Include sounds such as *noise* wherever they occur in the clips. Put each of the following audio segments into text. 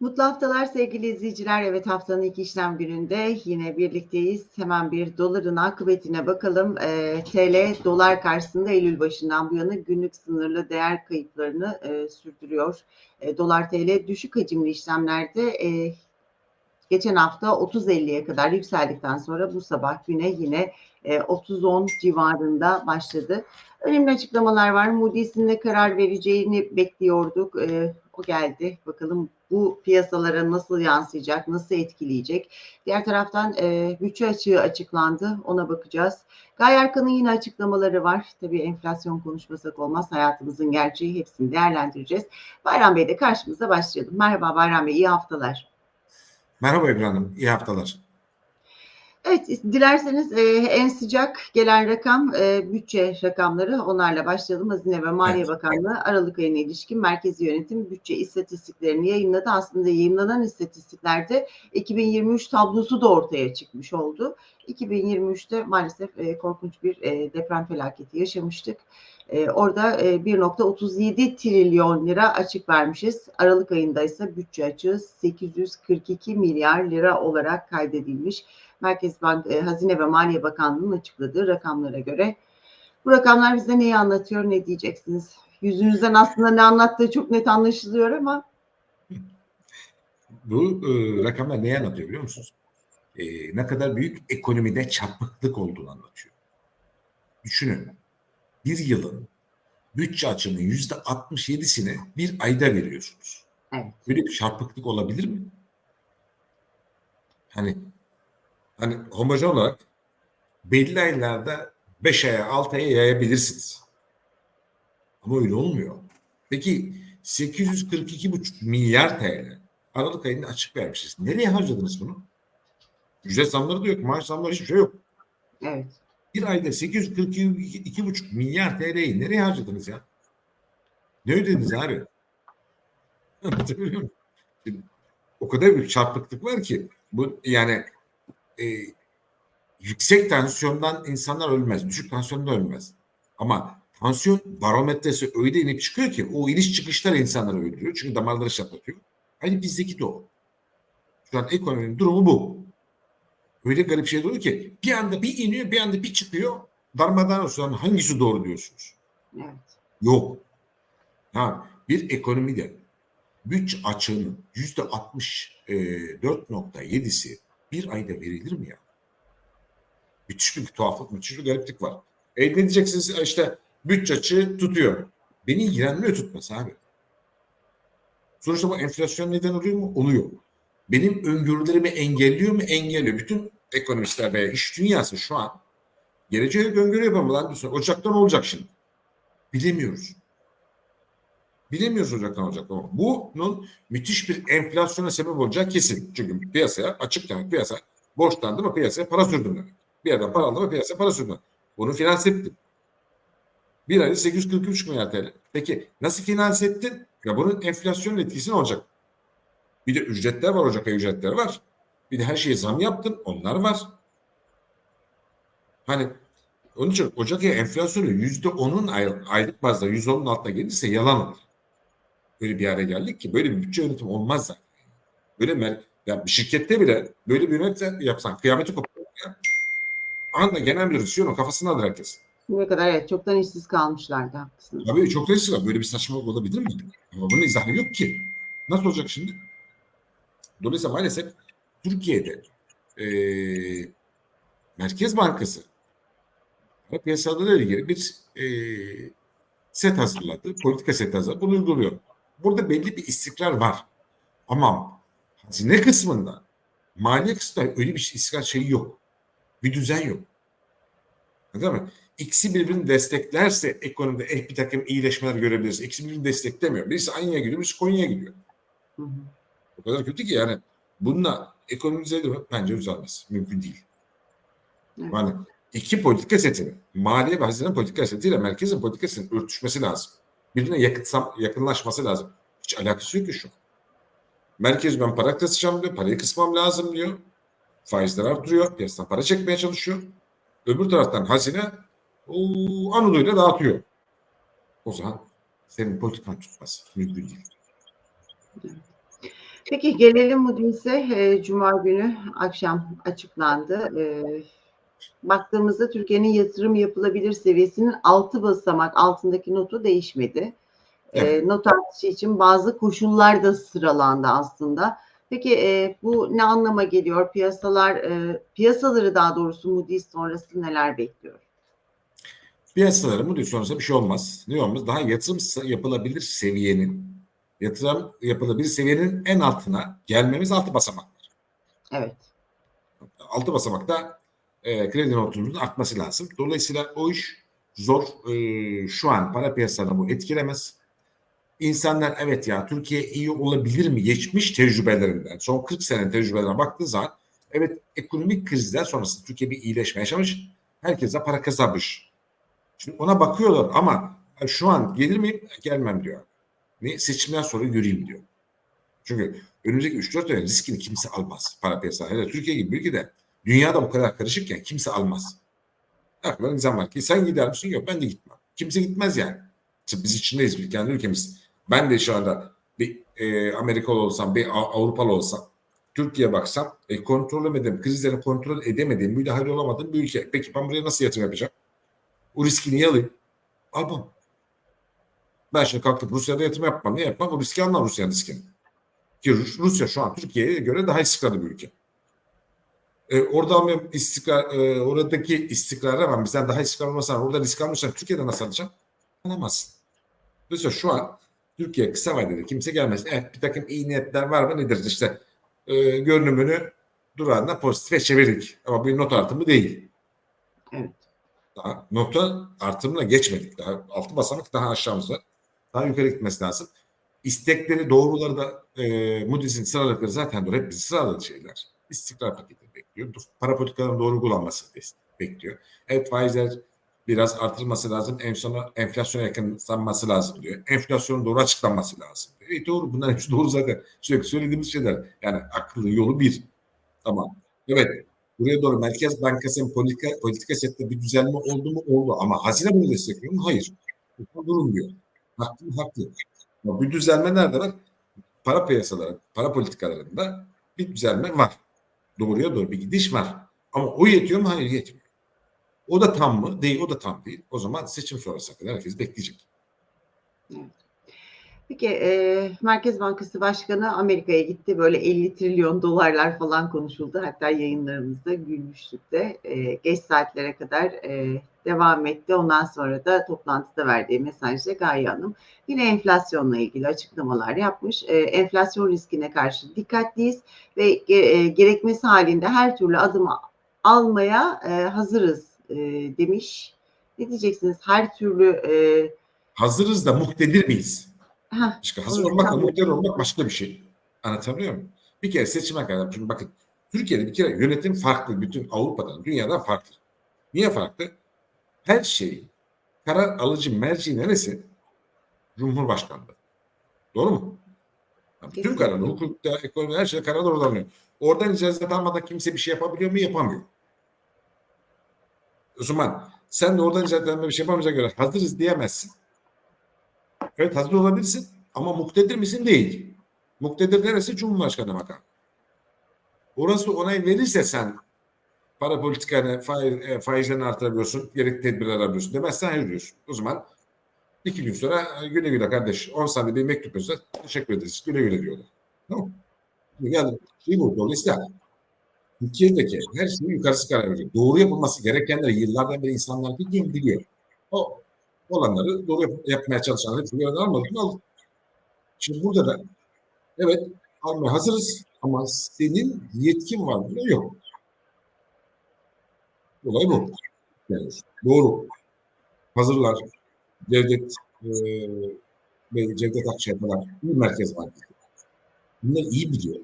Mutlu haftalar sevgili izleyiciler. Evet haftanın ilk işlem gününde yine birlikteyiz. Hemen bir doların akıbetine bakalım. Ee, TL dolar karşısında Eylül başından bu yana günlük sınırlı değer kayıplarını e, sürdürüyor. E, dolar TL düşük hacimli işlemlerde e, geçen hafta 30.50'ye kadar yükseldikten sonra bu sabah güne yine e, 30.10 civarında başladı. Önemli açıklamalar var. Moody's'in de karar vereceğini bekliyorduk. E, o geldi. Bakalım bu piyasalara nasıl yansıyacak, nasıl etkileyecek? Diğer taraftan e, bütçe açığı açıklandı. Ona bakacağız. Gaye Erkan'ın yine açıklamaları var. Tabii enflasyon konuşmasak olmaz. Hayatımızın gerçeği hepsini değerlendireceğiz. Bayram Bey de karşımıza başlayalım. Merhaba Bayram Bey, iyi haftalar. Merhaba Ebru Hanım, iyi haftalar. Evet, dilerseniz e, en sıcak gelen rakam e, bütçe rakamları. Onlarla başlayalım. Hazine ve Maliye Evet. Bakanlığı Aralık ayına ilişkin Merkezi Yönetim bütçe istatistiklerini yayınladı. Aslında yayınlanan istatistiklerde 2023 tablosu da ortaya çıkmış oldu. 2023'te maalesef e, korkunç bir e, deprem felaketi yaşamıştık. E, orada e, 1.37 trilyon lira açık vermişiz. Aralık ayında ise bütçe açığı 842 milyar lira olarak kaydedilmiş. Merkez Bank e, Hazine ve Maliye Bakanlığı'nın açıkladığı rakamlara göre. Bu rakamlar bize neyi anlatıyor, ne diyeceksiniz? Yüzünüzden aslında ne anlattığı çok net anlaşılıyor ama *laughs* Bu e, rakamlar neyi anlatıyor biliyor musunuz? E, ne kadar büyük ekonomide çarpıklık olduğunu anlatıyor. Düşünün, bir yılın bütçe açığının yüzde 67'sini bir ayda veriyorsunuz. Evet. Böyle bir çarpıklık olabilir mi? Hani hani homojen olarak belli aylarda 5 aya 6 aya yayabilirsiniz. Ama öyle olmuyor. Peki 842,5 milyar TL Aralık ayında açık vermişiz. Nereye harcadınız bunu? Ücret zamları da yok, maaş zamları hiçbir şey yok. evet. Bir ayda 842,5 milyar TL'yi nereye harcadınız ya? Ne ödediniz abi? *laughs* O kadar büyük çarpıklık var ki bu yani e, yüksek tansiyondan insanlar ölmez, düşük tansiyondan ölmez. Ama tansiyon barometresi öyle inip çıkıyor ki o iniş çıkışlar insanları öldürüyor. Çünkü damarları şatlatıyor. Aynı bizdeki de o. Şu an ekonominin durumu bu. Öyle garip şey oluyor ki bir anda bir iniyor bir anda bir çıkıyor. Darmadan olsun hangisi doğru diyorsunuz? Evet. Yok. Ha, bir ekonomide bütçe açığının yüzde 64.7'si bir ayda verilir mi ya? Müthiş bir tuhaflık, müthiş bir gariplik var. E ne diyeceksiniz işte bütçe açığı tutuyor. Beni ilgilenmiyor tutması abi. Sonuçta bu enflasyon neden oluyor mu? Oluyor. Benim öngörülerimi engelliyor mu? Engelliyor. Bütün ekonomistler veya iş dünyası şu an geleceğe öngörü yapamadan diyorsun. Ocaktan olacak şimdi. Bilemiyoruz. Bilemiyoruz Ocak'tan olacak ama bunun müthiş bir enflasyona sebep olacak kesin. Çünkü piyasaya açık demek piyasa borçlandı mı piyasaya para sürdüm demek. Bir yerden para aldı mı piyasaya para sürdüm. Bunu finanse ettim. Bir ayda 843 milyar TL. Peki nasıl finanse ettin? Ya bunun enflasyon etkisi ne olacak? Bir de ücretler var Ocak ayı ücretler var. Bir de her şeye zam yaptın onlar var. Hani onun için Ocak ayı enflasyonu yüzde onun aylık bazda yüzde onun altına gelirse yalan olur. Böyle bir yere geldik ki böyle bir bütçe yönetimi olmaz zaten. Böyle mer ya bir şirkette bile böyle bir yönetim yapsan kıyameti koparır ya. Anda genel müdür CEO kafasına alır herkes. Ne kadar evet çoktan işsiz kalmışlardı haklısınız. Tabii çok da sıra böyle bir saçmalık olabilir mi? Ama bunun izahı yok ki. Nasıl olacak şimdi? Dolayısıyla maalesef Türkiye'de eee Merkez Bankası piyasalarıyla ilgili bir eee set hazırladı. Politika set hazırladı. Bunu uyguluyor. Burada belli bir istikrar var. Ama hazine kısmında maliye kısmında öyle bir istikrar şeyi yok. Bir düzen yok. Değil mi? İkisi birbirini desteklerse ekonomide eh bir takım iyileşmeler görebiliriz. İkisi birbirini desteklemiyor. Birisi Anya'ya gidiyor, birisi Konya'ya gidiyor. Hı hı. O kadar kötü ki yani bununla ekonomi düzelir mi? Bence düzelmez. Mümkün değil. Evet. Yani iki politika setini, maliye ve hazine politika setiyle merkezin politika setinin örtüşmesi lazım. Birbirine yakınsam, yakınlaşması lazım. Hiç alakası yok ki şu. Merkez ben para kısacağım diyor, parayı kısmam lazım diyor. Faizler artırıyor, piyasadan para çekmeye çalışıyor. Öbür taraftan hazine o Anadolu'yla dağıtıyor. O zaman senin politikan tutmaz. Mümkün değil. Peki gelelim Moody's'e. E, Cuma günü akşam açıklandı. E, baktığımızda Türkiye'nin yatırım yapılabilir seviyesinin 6 basamak altındaki notu değişmedi. Evet. E, not artışı için bazı koşullar da sıralandı aslında. Peki e, bu ne anlama geliyor? Piyasalar, e, piyasaları daha doğrusu Moody's sonrası neler bekliyor? Piyasaları Moody sonrası bir şey olmaz. Ne olmaz? Daha yatırım yapılabilir seviyenin yatırım yapılabilir seviyenin en altına gelmemiz altı basamaktır. Evet. Altı basamakta e, kredi notunun artması lazım. Dolayısıyla o iş zor. E, şu an para piyasalarını bu etkilemez. İnsanlar evet ya Türkiye iyi olabilir mi? Geçmiş tecrübelerinden, son 40 sene tecrübelerine baktığı zaman evet ekonomik krizler sonrasında Türkiye bir iyileşme yaşamış. Herkese para kazanmış. Şimdi ona bakıyorlar ama şu an gelir miyim? Gelmem diyor. Ne? Seçimden sonra göreyim diyor. Çünkü önümüzdeki 3-4 ay riskini kimse almaz para piyasaları. Hele Türkiye gibi bir ülkede dünyada bu kadar karışıkken kimse almaz. Aklına nizam var ki sen gider misin? Yok ben de gitmem. Kimse gitmez yani. Biz içindeyiz bir kendi ülkemiz. Ben de şu anda bir e, Amerikalı olsam, bir Av- Avrupalı olsam, Türkiye'ye baksam, e, kontrol edemedim, krizleri kontrol edemediğim, müdahale olamadığım bir ülke. Peki ben buraya nasıl yatırım yapacağım? O riski niye alayım? Almam. Ben şimdi kalkıp Rusya'da yatırım yapmam. Ne yapmam? O riski almam Rusya'nın riskini. Ki Rus- Rusya şu an Türkiye'ye göre daha istikrarlı bir ülke. E, oradan bir istikrar, e, oradaki istikrara rağmen bizden daha istikrarlı olmasan, orada risk almışsan Türkiye'de nasıl alacaksın? Alamazsın. Dolayısıyla şu an Türkiye kısa vadede kimse gelmez. Evet bir takım iyi niyetler var mı nedir? İşte e, görünümünü durağında pozitife çevirdik. Ama bir not artımı değil. Evet. Daha nota artımına geçmedik. Daha altı basamak daha aşağımızda. Daha yukarı gitmesi lazım. İstekleri, doğruları da e, Moody's'in sıraladıkları zaten doğru. Hep bizi sıraladı şeyler. İstikrar paketi bekliyor. Para politikalarının doğru kullanması bekliyor. Evet faizler biraz artırılması lazım. En sona enflasyona yakınlanması lazım diyor. Enflasyonun doğru açıklanması lazım diyor. E doğru bunlar hepsi doğru zaten. Sürekli söylediğimiz şeyler. Yani akıllı yolu bir. Tamam. Evet. Buraya doğru Merkez Bankası'nın politika, politika setinde bir düzenleme oldu mu? Oldu. Ama hazine bunu destekliyor mu? Hayır. Durum diyor. Haklı? Haklı. Ama bir düzelme nerede var? Para piyasaları, para politikalarında bir düzelme var. Doğruya doğru bir gidiş var. Ama o yetiyor mu? Hayır yetmiyor. O da tam mı? Değil. O da tam değil. O zaman seçim sonrasına kadar herkes bekleyecek. Peki e, Merkez Bankası Başkanı Amerika'ya gitti. Böyle 50 trilyon dolarlar falan konuşuldu. Hatta yayınlarımızda gülmüştük de. E, geç saatlere kadar e, devam etti. Ondan sonra da toplantıda verdiği mesajda Gaye Hanım yine enflasyonla ilgili açıklamalar yapmış. E, enflasyon riskine karşı dikkatliyiz ve e, gerekmesi halinde her türlü adımı almaya e, hazırız e, demiş. Ne diyeceksiniz? Her türlü e, Hazırız da muktedir miyiz? heh, İşte hazır olmakla tabii. muktedir olmak başka bir şey. Anlatabiliyor muyum? Bir kere seçime kadar. Çünkü bakın Türkiye'de bir kere yönetim farklı. Bütün Avrupa'dan, dünyadan farklı. Niye farklı? Her şey karar alıcı merci neresi? Cumhurbaşkanlığı. Doğru mu? Yani Bütün kararlar, hukukta, ekonomide her şey kararlar oradan alınıyor. Oradan icazet almadan kimse bir şey yapabiliyor mu? Yapamıyor. O zaman sen de oradan icazet almadan bir şey yapamayacağına göre hazırız diyemezsin. Evet hazır olabilirsin ama muktedir misin? Değil. Muktedir neresi? Cumhurbaşkanı makamı. Orası onay verirse sen para politikanı, faiz, e, faizlerini artırabiliyorsun, gerekli tedbirler alabiliyorsun. Demezsen hayır diyorsun. O zaman iki gün sonra e, güle güle kardeş 10 saniye bir mektup yazar. Teşekkür ederiz. Güle güle diyorlar. Tamam? Yani şey bu. Dolayısıyla Türkiye'deki her şeyi yukarısı karar veriyor. Doğru yapılması gerekenleri yıllardan beri insanlar bildiğini biliyor. O olanları doğru yap- yapmaya çalışanlar hepsini yerden almadık mı aldık. Şimdi burada da evet almaya hazırız ama senin yetkin var mı? Yok. Olay bu. Yani doğru. Hazırlar. Cevdet e, ve Cevdet Akçay falan iyi Merkez Bankası. Bunlar iyi biliyor.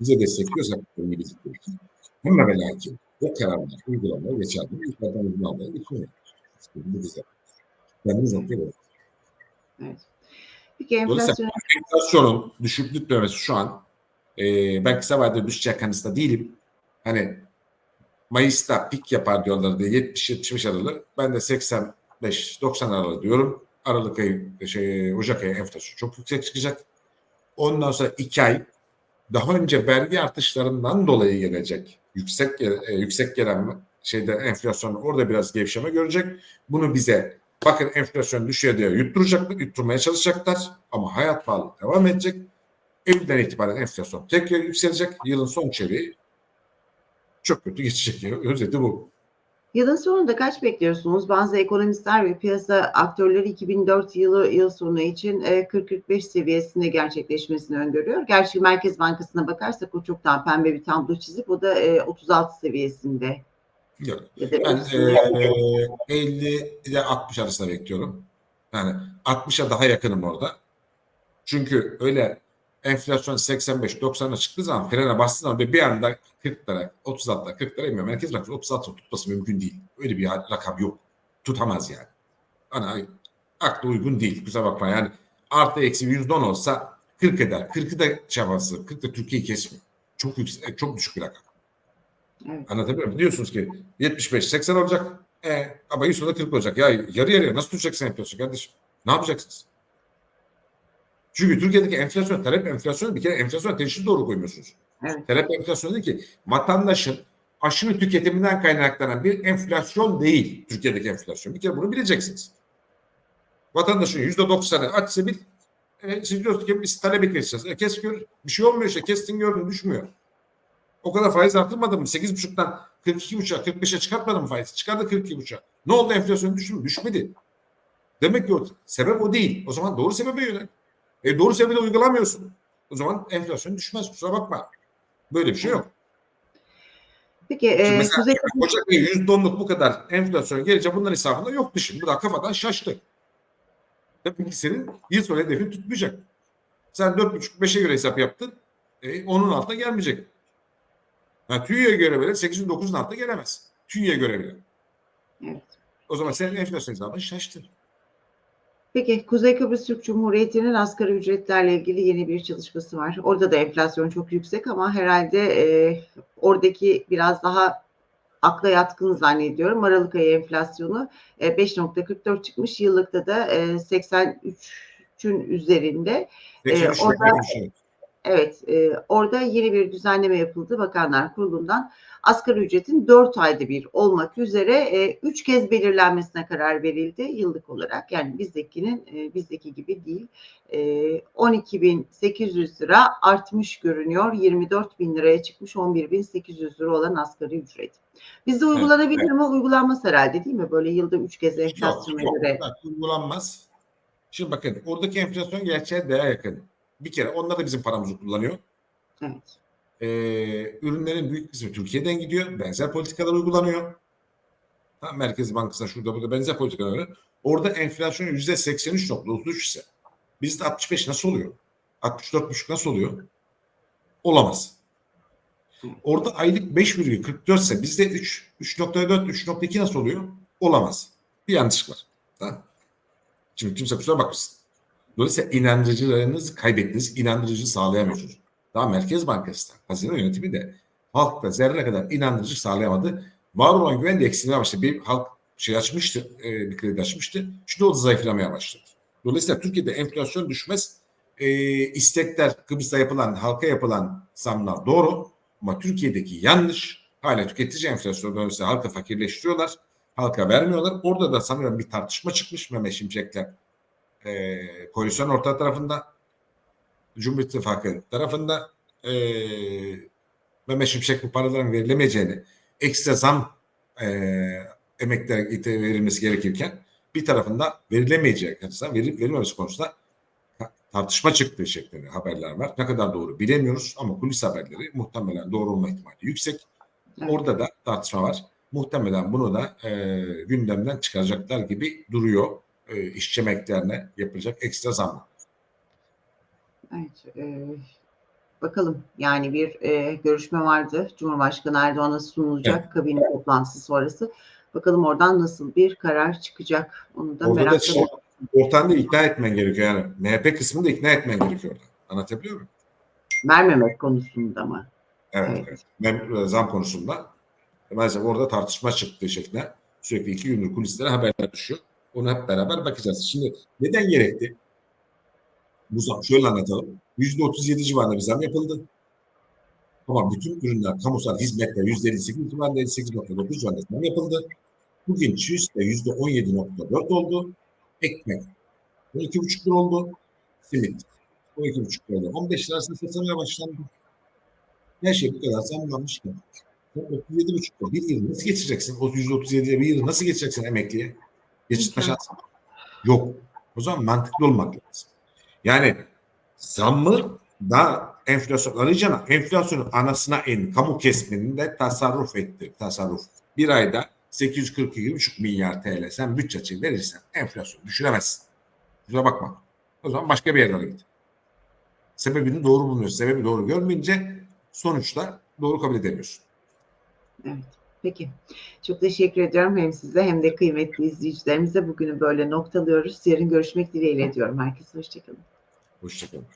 Bize destekliyorsak iyi bildikleri için. Ama ve lakin o kararlar uygulamaya geçerli. Yukarıdan uygulamaya geçiyor. Bu güzel. Kendimiz noktaya koyuyoruz. Evet. Peki enflasyon enflasyonun düşüp düşmemesi şu an e, ben kısa vadede düşecek kanısında değilim. Hani Mayıs'ta pik yapar diyorlar diye 70-75 aralık. Ben de 85-90 aralık diyorum. Aralık ayı, şey, Ocak ayı enflasyon çok yüksek çıkacak. Ondan sonra iki ay daha önce vergi artışlarından dolayı gelecek yüksek e, yüksek gelen şeyde enflasyon orada biraz gevşeme görecek. Bunu bize bakın enflasyon düşüyor diye yutturacaklar, yutturmaya çalışacaklar ama hayat pahalı devam edecek. Eylül'den itibaren enflasyon tekrar yükselecek. Yılın son çeyreği çok kötü geçecek. Özeti bu. Yılın sonunda kaç bekliyorsunuz? Bazı ekonomistler ve piyasa aktörleri 2004 yılı yıl sonu için e, 40-45 seviyesinde gerçekleşmesini öngörüyor. Gerçi Merkez Bankası'na bakarsak o çok daha pembe bir tablo çizip o da e, 36 seviyesinde. Yok. Ben e, 50 ile 60 arasında bekliyorum. Yani 60'a daha yakınım orada. Çünkü öyle enflasyon 85-90'a çıktığı zaman frene bastığı zaman bir anda 40'lara, 36'lara, 40'lara inmiyor. Merkez Bankası 36 tutması mümkün değil. Öyle bir rakam yok. Tutamaz yani. Ana akla uygun değil. Kusura bakma yani artı eksi %10 olsa 40 eder. 40'ı da çabası. 40 da Türkiye'yi kesmiyor. Çok yüksek, çok düşük bir rakam. Evet. Anlatabiliyor muyum? Diyorsunuz ki 75-80 olacak. E, ama Yusuf'da 40 olacak. Ya yarı yarıya nasıl tutacaksın enflasyon kardeşim? Ne yapacaksınız? Çünkü Türkiye'deki enflasyon, talep enflasyonu bir kere enflasyon teşhisi doğru koymuyorsunuz. Evet. Talep enflasyonu değil ki vatandaşın aşırı tüketiminden kaynaklanan bir enflasyon değil Türkiye'deki enflasyon. Bir kere bunu bileceksiniz. Vatandaşın yüzde doksanı açsa bil e, siz diyorsunuz ki biz talebi keseceğiz. E, kes gör. Bir şey olmuyor işte. Kestin gördün düşmüyor. O kadar faiz arttırmadı mı? 8,5'tan 42,5'a 45'e çıkartmadı mı faiz? Çıkardı 42,5'a. Ne oldu enflasyon düştü mü? Düşmedi. Demek ki o, sebep o değil. O zaman doğru sebebe yönel. E doğru sebebi de uygulamıyorsun. O zaman enflasyon düşmez. Kusura bakma. Böyle bir şey yok. Peki Şimdi e, mesela Kuzey Ocak ayı %10'luk bu kadar enflasyon gelince bunların hesabında yoktu şimdi. Bu da kafadan şaştı. Demek ki senin yıl sonu hedefini tutmayacak. Sen 4,5-5'e göre hesap yaptın. E, onun altına gelmeyecek. Yani TÜİ'ye göre bile 8'in 9'un altına gelemez. TÜİ'ye göre bile. Evet. O zaman senin enflasyon hesabın şaştı. Peki Kuzey Kıbrıs Türk Cumhuriyeti'nin asgari ücretlerle ilgili yeni bir çalışması var. Orada da enflasyon çok yüksek ama herhalde e, oradaki biraz daha akla yatkın zannediyorum. Aralık ayı enflasyonu e, 5.44 çıkmış. Yıllıkta da e, 83'ün üzerinde. 83 orada- lira bir şey. Evet, e, orada yeni bir düzenleme yapıldı Bakanlar Kurulu'ndan. Asgari ücretin 4 ayda bir olmak üzere 3 kez belirlenmesine karar verildi yıllık olarak. Yani bizdekinin e, bizdeki gibi değil. E, 12.800 lira artmış görünüyor. 24.000 liraya çıkmış 11.800 lira olan asgari ücret. Bizde uygulanabilir mi? Uygulanmaz herhalde değil mi? Böyle yılda 3 kez enflasyona Yok, göre. bak, uygulanmaz. Şimdi bakın oradaki enflasyon gerçeğe daha yakın. Bir kere onlar da bizim paramızı kullanıyor. Evet. Ee, ürünlerin büyük kısmı Türkiye'den gidiyor. Benzer politikalar uygulanıyor. Ha, Merkez Bankası'na şurada burada benzer politikalar. Orada enflasyon yüzde 83.33 ise bizde 65 nasıl oluyor? 64.5 nasıl oluyor? Olamaz. Orada aylık 5,44 ise bizde 3, 3.4, 3.2 nasıl oluyor? Olamaz. Bir yanlış var. Tamam. Şimdi kimse kusura bakmasın. Dolayısıyla inandırıcılarınızı kaybettiniz, inandırıcı sağlayamıyorsunuz. Daha Merkez Bankası da, hazine yönetimi de halkta zerre kadar inandırıcı sağlayamadı. Var olan güven de eksilmeye başladı. Bir halk şey açmıştı, e, bir kredi açmıştı. Şimdi o da zayıflamaya başladı. Dolayısıyla Türkiye'de enflasyon düşmez. E, istekler, Kıbrıs'ta yapılan, halka yapılan zamlar doğru. Ama Türkiye'deki yanlış. Hala tüketici enflasyonu dolayısıyla halka fakirleştiriyorlar. Halka vermiyorlar. Orada da sanıyorum bir tartışma çıkmış Mehmet Şimşek'le e, koalisyon orta tarafında Cumhur İttifakı tarafında e, Mehmet Şimşek bu paraların verilemeyeceğini ekstra zam e, emeklere verilmesi gerekirken bir tarafında verilemeyeceği açısından verilip verilmemesi konusunda tartışma çıktığı şeklinde haberler var. Ne kadar doğru bilemiyoruz ama kulis haberleri muhtemelen doğru olma ihtimali yüksek. Orada da tartışma var. Muhtemelen bunu da e, gündemden çıkaracaklar gibi duruyor. E, işçi emeklerine yapılacak ekstra zam. Evet, e, bakalım yani bir e, görüşme vardı. Cumhurbaşkanı Erdoğan'a sunulacak kabine toplantısı sonrası. Bakalım oradan nasıl bir karar çıkacak. Onu da Orada da merakla şey, ortamda ikna etmen gerekiyor yani. MHP kısmını da ikna etmen gerekiyor. Anlatabiliyor muyum? vermemek konusunda mı? Evet. Evet. evet. Mem- zam konusunda. Maalesef orada tartışma çıktığı şeklinde sürekli iki gündür kulislere haberler düşüyor. Onu hep beraber bakacağız. Şimdi neden gerekti? Bu zam şöyle anlatalım. %37 civarında bir zam yapıldı. Ama bütün ürünler, kamusal hizmetler %58 civarında 58.9 civarında zam yapıldı. Bugün çiğ de %17.4 oldu. Ekmek 12,5 lira oldu. Simit 12,5 lira. 15 lirasını satmaya başlandı. Her şey bu kadar zamlanmış ki. 37,5 lira. Bir yıl nasıl geçireceksin? O %37'ye bir yıl nasıl geçireceksin emekliye? Geçirtme şansı yok. O zaman mantıklı olmak lazım. Yani zammı da enflasyon arayacağına enflasyonun anasına in. Kamu kesiminde tasarruf etti. Tasarruf. Bir ayda 842,5 milyar TL sen bütçe için verirsen enflasyonu düşüremezsin. Kusura bakma. O zaman başka bir yerlere git. Sebebini doğru bulmuyorsun. Sebebi doğru görmeyince sonuçta doğru kabul edemiyorsun. Evet. Peki. Çok teşekkür ediyorum hem size hem de kıymetli izleyicilerimize. Bugünü böyle noktalıyoruz. Yarın görüşmek dileğiyle diyorum. Herkese hoşçakalın. Hoşçakalın.